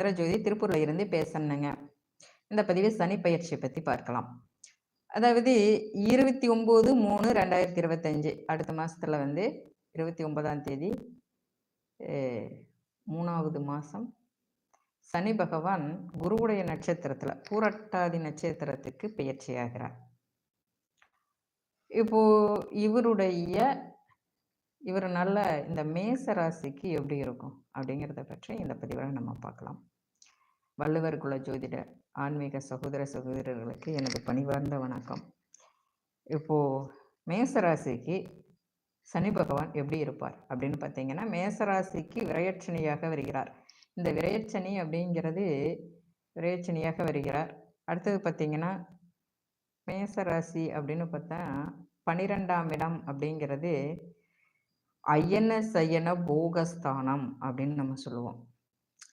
சிரஜோதி திருப்பூர்ல இருந்து பேசணுங்க. இந்த பதிவு சனி பயிற்சியை பற்றி பார்க்கலாம். அதாவது இருபத்தி ஒம்பது மூணு ரெண்டாயிரத்தி இருபத்தஞ்சு அடுத்த மாசத்துல வந்து இருபத்தி ஒன்பதாம் தேதி மூணாவது மாதம் சனி பகவான் குருவுடைய நட்சத்திரத்துல பூரட்டாதி நட்சத்திரத்துக்கு பயிற்சி ஆகிறார் இப்போ இவருடைய இவர் நல்ல இந்த மேச ராசிக்கு எப்படி இருக்கும் அப்படிங்கிறத பற்றி இந்த பதிவில் நம்ம பார்க்கலாம். வள்ளுவர் குல ஜோதிடர் ஆன்மீக சகோதர சகோதரர்களுக்கு எனது பணிவார்ந்த வணக்கம். இப்போ மேசராசிக்கு சனி பகவான் எப்படி இருப்பார் அப்படின்னு பார்த்தீங்கன்னா மேசராசிக்கு விரையட்சணியாக வருகிறார். இந்த விரையட்சணி அப்படிங்கிறது விரையட்சணியாக வருகிறார். அடுத்தது பார்த்தீங்கன்னா மேசராசி அப்படின்னு பார்த்தா பனிரெண்டாம் இடம் அப்படிங்கிறது ஐயன சயன போகஸ்தானம் அப்படின்னு நம்ம சொல்லுவோம்.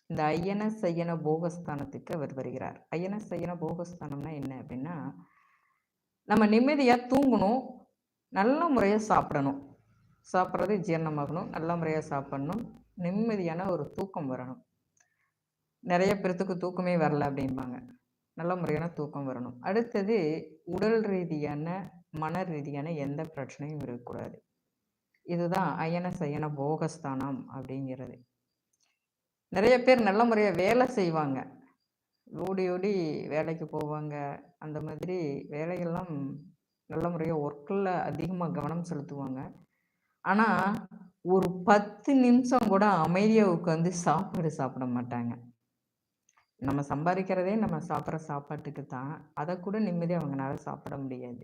இந்த ஐயன சையன போகஸ்தானத்துக்கு அவர் வருகிறார். ஐயன சையன போகஸ்தானம்னா என்ன அப்படின்னா நம்ம நிம்மதியாக தூங்கணும் நல்ல முறையாக சாப்பிடணும். சாப்பிட்றது ஜீரணமாகணும் நல்ல முறையாக சாப்பிடணும் நிம்மதியான ஒரு தூக்கம் வரணும். நிறைய பேர்த்துக்கு தூக்கமே வரல அப்படிம்பாங்க. நல்ல முறையான தூக்கம் வரணும். அடுத்தது உடல் ரீதியான மன ரீதியான எந்த பிரச்சனையும் இருக்கக்கூடாது. இதுதான் அயன சயன போகஸ்தானம் அப்படிங்கிறது. நிறைய பேர் நல்ல முறையாக வேலை செய்வாங்க. ஓடி ஓடி வேலைக்கு போவாங்க. அந்த மாதிரி வேலைகள்லாம் நல்ல முறையாக ஒர்க்கில் அதிகமாக கவனம் செலுத்துவாங்க. ஆனால் ஒரு பத்து நிமிஷம் கூட அமைதியாக உட்காந்து சாப்பாடு சாப்பிட மாட்டாங்க. நம்ம சம்பாதிக்கிறதே நம்ம சாப்பிட்ற சாப்பாட்டுக்கு தான். அதை கூட நிம்மதியாக அவங்களால சாப்பிட முடியாது.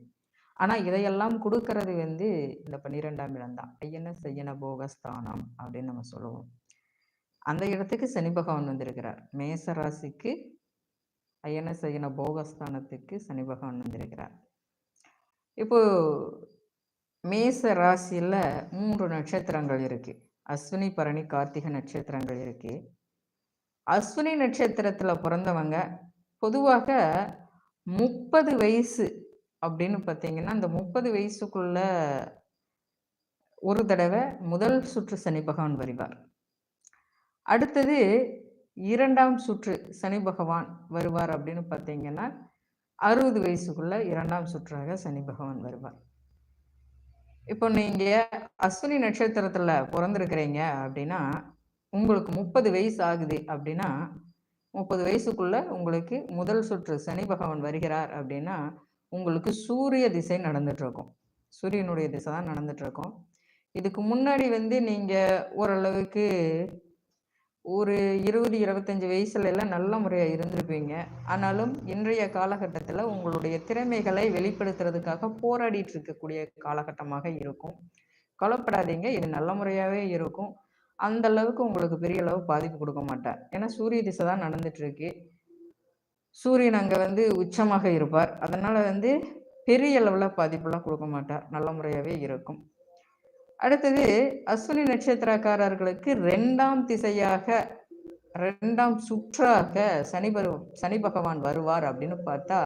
ஆனால் இதையெல்லாம் கொடுக்கறது வந்து இந்த பன்னிரெண்டாம் இடம் தான். ஐயன செய்யன போகஸ்தானம் அப்படின்னு நம்ம சொல்லுவோம். அந்த இடத்துக்கு சனி பகவான் வந்திருக்கிறார். மேச ராசிக்கு ஐயன செய்யன போகஸ்தானத்துக்கு சனி பகவான் வந்திருக்கிறார். இப்போ மேச ராசியில் மூன்று நட்சத்திரங்கள் இருக்குது அஸ்வினி பரணி கார்த்திகை நட்சத்திரங்கள் இருக்குது அஸ்வினி நட்சத்திரத்தில் பிறந்தவங்க பொதுவாக முப்பது வயசு அப்படின்னு பார்த்தீங்கன்னா அந்த முப்பது வயசுக்குள்ள ஒரு தடவை முதல் சுற்று சனி பகவான் வருவார். அடுத்தது இரண்டாம் சுற்று சனி பகவான் வருவார் அப்படின்னு பார்த்தீங்கன்னா அறுபது வயசுக்குள்ள இரண்டாம் சுற்றாக சனி பகவான் வருவார். இப்போ நீங்க அஸ்வினி நட்சத்திரத்துல பிறந்திருக்கிறீங்க அப்படின்னா உங்களுக்கு முப்பது வயசு ஆகுது அப்படின்னா முப்பது வயசுக்குள்ள உங்களுக்கு முதல் சுற்று சனி பகவான் வருகிறார் அப்படின்னா உங்களுக்கு சூரிய திசை நடந்துட்டு இருக்கும் சூரியனுடைய திசை தான் நடந்துட்டு இருக்கும் இதுக்கு முன்னாடி வந்து நீங்க ஓரளவுக்கு ஒரு இருபது இருபத்தஞ்சி வயசுல எல்லாம் நல்ல முறையா இருந்திருப்பீங்க. ஆனாலும் இன்றைய காலகட்டத்தில் உங்களுடைய திறமைகளை வெளிப்படுத்துறதுக்காக போராடிட்டு இருக்கக்கூடிய காலகட்டமாக இருக்கும். கவலைப்படாதீங்க இது நல்ல முறையாவே இருக்கும். அந்த அளவுக்கு உங்களுக்கு பெரிய அளவு பாதிப்பு கொடுக்க மாட்டார். ஏன்னா சூரிய திசை தான் நடந்துட்டு இருக்கு சூரியன் அங்கே வந்து உச்சமாக இருப்பார். அதனால வந்து பெரிய அளவில் பாதிப்புலாம் கொடுக்க மாட்டார். நல்ல முறையாகவே இருக்கும். அடுத்தது அஸ்வினி நட்சத்திரக்காரர்களுக்கு ரெண்டாம் திசையாக ரெண்டாம் சுற்றாக சனி பருவம் சனி பகவான் வருவார் அப்படின்னு பார்த்தா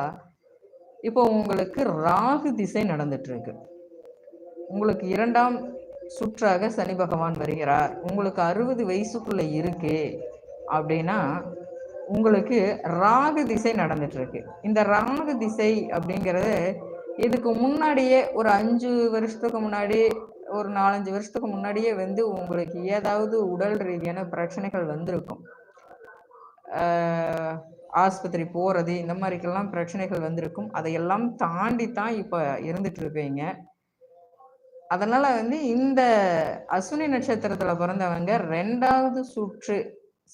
இப்போ உங்களுக்கு ராகு திசை நடந்துட்டு இருக்கு உங்களுக்கு இரண்டாம் சுற்றாக சனி பகவான் வருகிறார். உங்களுக்கு அறுபது வயசுக்குள்ள இருக்கு அப்படின்னா உங்களுக்கு ராகு திசை நடந்துட்டு இருக்கு இந்த ராகு திசை அப்படிங்கிறது இதுக்கு முன்னாடியே ஒரு அஞ்சு வருஷத்துக்கு முன்னாடி ஒரு நாலஞ்சு வருஷத்துக்கு முன்னாடியே வந்து உங்களுக்கு ஏதாவது உடல் ரீதியான பிரச்சனைகள் வந்திருக்கும். ஆஸ்பத்திரி போறது இந்த மாதிரிக்கெல்லாம் பிரச்சனைகள் வந்திருக்கும். அதையெல்லாம் தாண்டி தான் இப்போ இருந்துட்டு இருப்பீங்க அதனால வந்து இந்த அஸ்வினி நட்சத்திரத்துல பிறந்தவங்க ரெண்டாவது சுற்று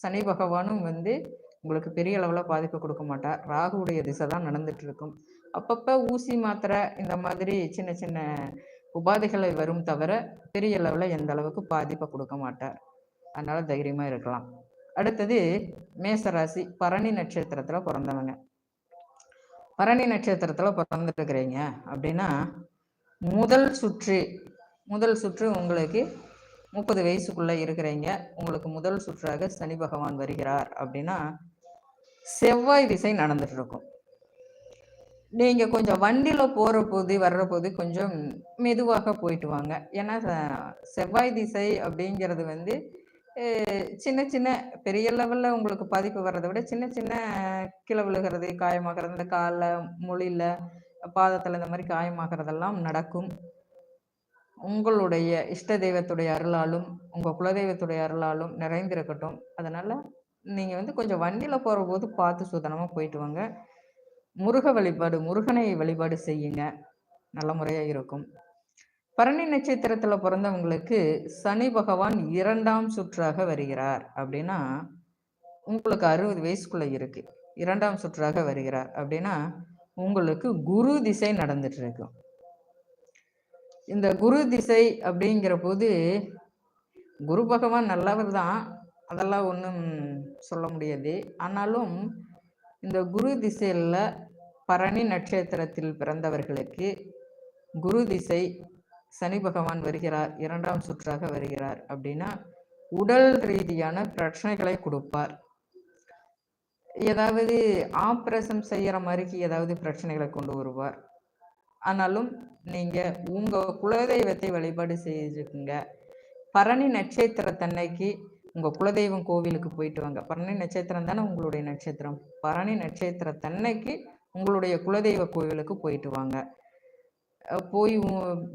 சனி பகவானும் வந்து உங்களுக்கு பெரிய அளவில் பாதிப்பு கொடுக்க மாட்டார். ராகுவுடைய திசை தான் நடந்துட்டு இருக்கும். அப்பப்போ ஊசி மாத்திரை இந்த மாதிரி சின்ன சின்ன உபாதைகளை வரும் தவிர பெரிய அளவில் எந்த அளவுக்கு பாதிப்பை கொடுக்க மாட்டார். அதனால தைரியமாக இருக்கலாம். அடுத்தது மேசராசி பரணி நட்சத்திரத்தில் பிறந்தவங்க. பரணி நட்சத்திரத்தில் பிறந்துருக்கிறீங்க அப்படின்னா முதல் சுற்று முதல் சுற்று உங்களுக்கு முப்பது வயசுக்குள்ளே இருக்கிறீங்க. உங்களுக்கு முதல் சுற்றாக சனி பகவான் வருகிறார் அப்படின்னா செவ்வாய் திசை நடந்துட்டு இருக்கும். நீங்க கொஞ்சம் வண்டியில போற போது வர்ற போது கொஞ்சம் மெதுவாக போயிட்டு வாங்க. ஏன்னா செவ்வாய் திசை அப்படிங்கிறது வந்து சின்ன சின்ன பெரிய லெவல்ல உங்களுக்கு பாதிப்பு வர்றதை விட சின்ன சின்ன கீழே விழுகிறது காயமாகிறது இந்த காலில் மொழியில் பாதத்தில் இந்த மாதிரி காயமாகிறதெல்லாம் நடக்கும். உங்களுடைய இஷ்ட தெய்வத்துடைய அருளாலும் உங்கள் குலதெய்வத்துடைய அருளாலும் நிறைந்திருக்கட்டும். அதனால் நீங்கள் வந்து கொஞ்சம் வண்டியில் போகிற போது பார்த்து சுதனமாக போயிட்டு வாங்க. முருக வழிபாடு முருகனை வழிபாடு செய்யுங்க. நல்ல முறையாக இருக்கும். பரணி நட்சத்திரத்தில் பிறந்தவங்களுக்கு சனி பகவான் இரண்டாம் சுற்றாக வருகிறார். அப்படின்னா உங்களுக்கு அறுபது வயசுக்குள்ள இருக்கு. இரண்டாம் சுற்றாக வருகிறார். அப்படின்னா உங்களுக்கு குரு திசை நடந்துட்டு இருக்கும் இந்த குரு திசை அப்படிங்கிற போது குரு பகவான் நல்லவர் தான். அதெல்லாம் ஒன்றும் சொல்ல முடியாது. ஆனாலும் இந்த குரு திசையில் பரணி நட்சத்திரத்தில் பிறந்தவர்களுக்கு குரு திசை சனி பகவான் வருகிறார் இரண்டாம் சுற்றாக வருகிறார் அப்படின்னா உடல் ரீதியான பிரச்சனைகளை கொடுப்பார். ஏதாவது ஆப்ரேஷன் செய்கிற மாதிரிக்கு ஏதாவது பிரச்சனைகளை கொண்டு வருவார். ஆனாலும் நீங்கள் உங்கள் குலதெய்வத்தை வழிபாடு செஞ்சுக்குங்க. பரணி நட்சத்திரத்தன்னைக்கு உங்கள் குலதெய்வம் கோவிலுக்கு போயிட்டு வாங்க. பரணி நட்சத்திரம் தானே உங்களுடைய நட்சத்திரம். பரணி நட்சத்திரத்தன்னைக்கு உங்களுடைய குலதெய்வ கோவிலுக்கு போயிட்டு வாங்க. போய்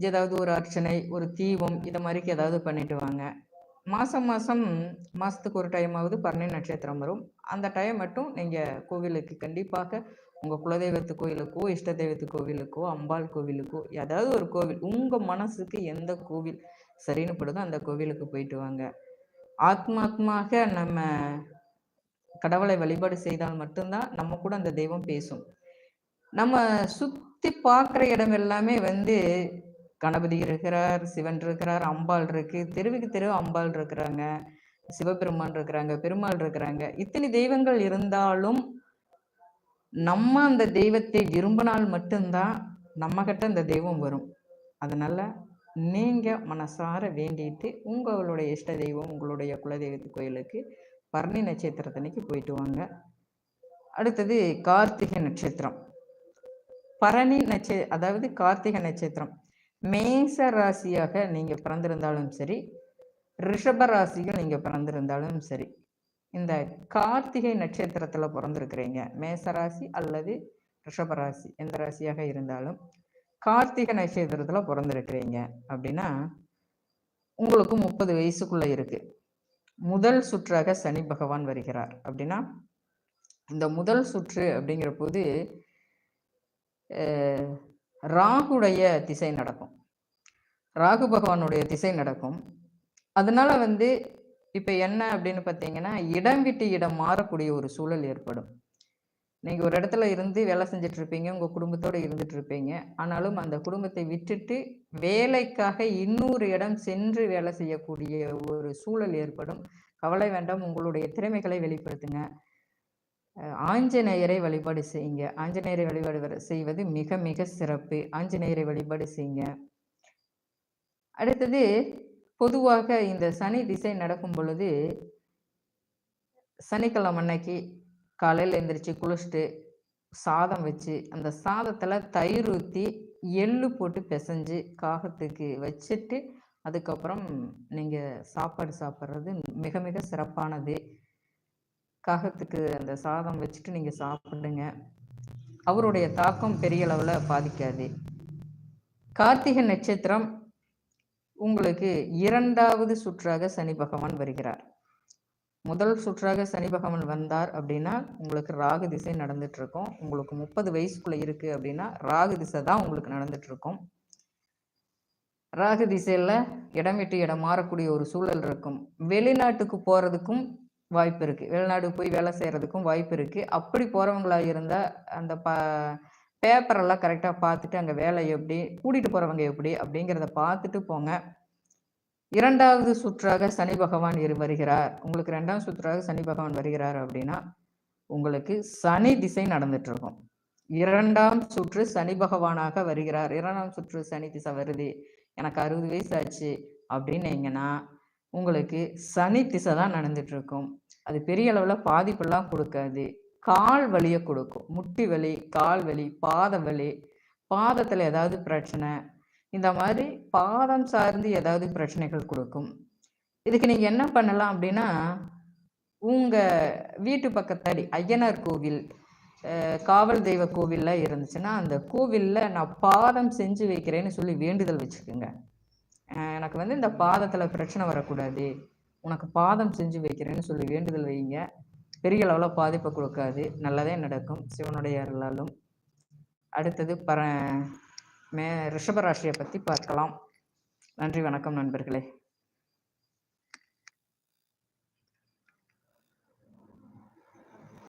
ஏதாவது ஒரு அர்ச்சனை ஒரு தீபம் இதை மாதிரிக்கு ஏதாவது பண்ணிட்டு வாங்க. மாதம் மாதம் மாதத்துக்கு ஒரு டைமாவது பரணி நட்சத்திரம் வரும். அந்த டைம் மட்டும் நீங்கள் கோவிலுக்கு கண்டிப்பாக உங்கள் குலதெய்வத்து கோவிலுக்கோ இஷ்ட தெய்வத்து கோவிலுக்கோ அம்பாள் கோவிலுக்கோ ஏதாவது ஒரு கோவில் உங்கள் மனசுக்கு எந்த கோவில் சரின்னு படுதோ அந்த கோவிலுக்கு போயிட்டு வாங்க. ஆத்மாத்மாக நம்ம கடவுளை வழிபாடு செய்தால் மட்டும்தான் நம்ம கூட அந்த தெய்வம் பேசும். நம்ம சுத்தி பார்க்குற இடம் எல்லாமே வந்து கணபதி இருக்கிறார் சிவன் இருக்கிறார் அம்பாள் இருக்கு தெருவுக்கு தெரு அம்பாள் இருக்கிறாங்க சிவபெருமான் இருக்கிறாங்க பெருமாள் இருக்கிறாங்க. இத்தனை தெய்வங்கள் இருந்தாலும் நம்ம அந்த தெய்வத்தை விரும்பினால் மட்டும்தான் நம்ம கிட்ட அந்த தெய்வம் வரும். அதனால நீங்கள் மனசார வேண்டிட்டு உங்களுடைய இஷ்ட தெய்வம் உங்களுடைய குலதெய்வத்து கோயிலுக்கு பரணி நட்சத்திரத்தன்னைக்கு போயிட்டு வாங்க. அடுத்தது கார்த்திகை நட்சத்திரம். பரணி நட்ச அதாவது கார்த்திகை நட்சத்திரம். மேச ராசியாக நீங்கள் பிறந்திருந்தாலும் சரி ரிஷப ராசியில் நீங்கள் பிறந்திருந்தாலும் சரி இந்த கார்த்திகை நட்சத்திரத்தில் பிறந்திருக்கிறீங்க. மேச ராசி அல்லது ரிஷப ராசி எந்த ராசியாக இருந்தாலும் கார்த்திகை நட்சத்திரத்துல பிறந்திருக்கிறீங்க அப்படின்னா உங்களுக்கு முப்பது வயசுக்குள்ள இருக்கு. முதல் சுற்றாக சனி பகவான் வருகிறார். அப்படின்னா இந்த முதல் சுற்று அப்படிங்கிற போது ராகுடைய திசை நடக்கும். ராகு பகவானுடைய திசை நடக்கும். அதனால வந்து இப்போ என்ன அப்படின்னு பார்த்தீங்கன்னா இடம் விட்டு இடம் மாறக்கூடிய ஒரு சூழல் ஏற்படும். நீங்கள் ஒரு இடத்துல இருந்து வேலை செஞ்சுட்டு இருப்பீங்க உங்கள் குடும்பத்தோடு இருந்துட்டு இருப்பீங்க ஆனாலும் அந்த குடும்பத்தை விட்டுட்டு வேலைக்காக இன்னொரு இடம் சென்று வேலை செய்யக்கூடிய ஒரு சூழல் ஏற்படும். கவலை வேண்டாம் உங்களுடைய திறமைகளை வெளிப்படுத்துங்க. ஆஞ்சநேயரை வழிபாடு செய்யுங்க. ஆஞ்சநேயரை வழிபாடு செய்வது மிக மிக சிறப்பு. ஆஞ்சநேயரை வழிபாடு செய்யுங்க. அடுத்தது பொதுவாக இந்த சனி திசை நடக்கும் பொழுது சனிக்கிழமை அன்னைக்கு காலையில் எந்திரிச்சு குளிச்சுட்டு சாதம் வச்சு அந்த சாதத்தில் தயிர் ஊற்றி எள்ளு போட்டு பிசைஞ்சு காகத்துக்கு வச்சுட்டு அதுக்கப்புறம் நீங்கள் சாப்பாடு சாப்பிட்றது மிக மிக சிறப்பானது. காகத்துக்கு அந்த சாதம் வச்சுட்டு நீங்கள் சாப்பிடுங்க. அவருடைய தாக்கம் பெரிய அளவில் பாதிக்காது. கார்த்திகை நட்சத்திரம் உங்களுக்கு இரண்டாவது சுற்றாக சனி பகவான் வருகிறார். முதல் சுற்றாக சனி பகவான் வந்தார் அப்படின்னா உங்களுக்கு ராகு திசை நடந்துட்டு இருக்கும் உங்களுக்கு முப்பது வயசுக்குள்ள இருக்கு அப்படின்னா ராகு திசை தான் உங்களுக்கு நடந்துட்டு இருக்கும் ராகு திசையில இடம் விட்டு இடம் மாறக்கூடிய ஒரு சூழல் இருக்கும். வெளிநாட்டுக்கு போறதுக்கும் வாய்ப்பு இருக்கு. வெளிநாடு போய் வேலை செய்யறதுக்கும் வாய்ப்பு இருக்கு. அப்படி போறவங்களா இருந்தா அந்த ப பேப்பரெல்லாம் கரெக்டாக பார்த்துட்டு அங்கே வேலை எப்படி கூட்டிகிட்டு போகிறவங்க எப்படி அப்படிங்கிறத பார்த்துட்டு போங்க. இரண்டாவது சுற்றாக சனி பகவான் இரு வருகிறார். உங்களுக்கு ரெண்டாம் சுற்றாக சனி பகவான் வருகிறார் அப்படின்னா உங்களுக்கு சனி திசை நடந்துட்டு இருக்கும் இரண்டாம் சுற்று சனி பகவானாக வருகிறார். இரண்டாம் சுற்று சனி திசை வருது. எனக்கு அறுபது வயசு ஆச்சு அப்படின்னீங்கன்னா உங்களுக்கு சனி திசை தான் நடந்துட்டு இருக்கும் அது பெரிய அளவில் பாதிப்பெல்லாம் கொடுக்காது. கால் வலியை கொடுக்கும். முட்டி வலி கால் வலி பாத வலி பாதத்தில் ஏதாவது பிரச்சனை இந்த மாதிரி பாதம் சார்ந்து ஏதாவது பிரச்சனைகள் கொடுக்கும். இதுக்கு நீங்கள் என்ன பண்ணலாம் அப்படின்னா உங்கள் வீட்டு பக்கத்தாடி ஐயனார் கோவில் காவல் தெய்வ கோவிலில் இருந்துச்சுன்னா அந்த கோவிலில் நான் பாதம் செஞ்சு வைக்கிறேன்னு சொல்லி வேண்டுதல் வச்சுக்கோங்க. எனக்கு வந்து இந்த பாதத்தில் பிரச்சனை வரக்கூடாது. உனக்கு பாதம் செஞ்சு வைக்கிறேன்னு சொல்லி வேண்டுதல் வைங்க. பெரிய அளவில் பாதிப்பை கொடுக்காது. நல்லதே நடக்கும். சிவனுடைய அருளாலும். அடுத்தது பர மே ரிஷபராசியை பற்றி பார்க்கலாம். நன்றி வணக்கம் நண்பர்களே.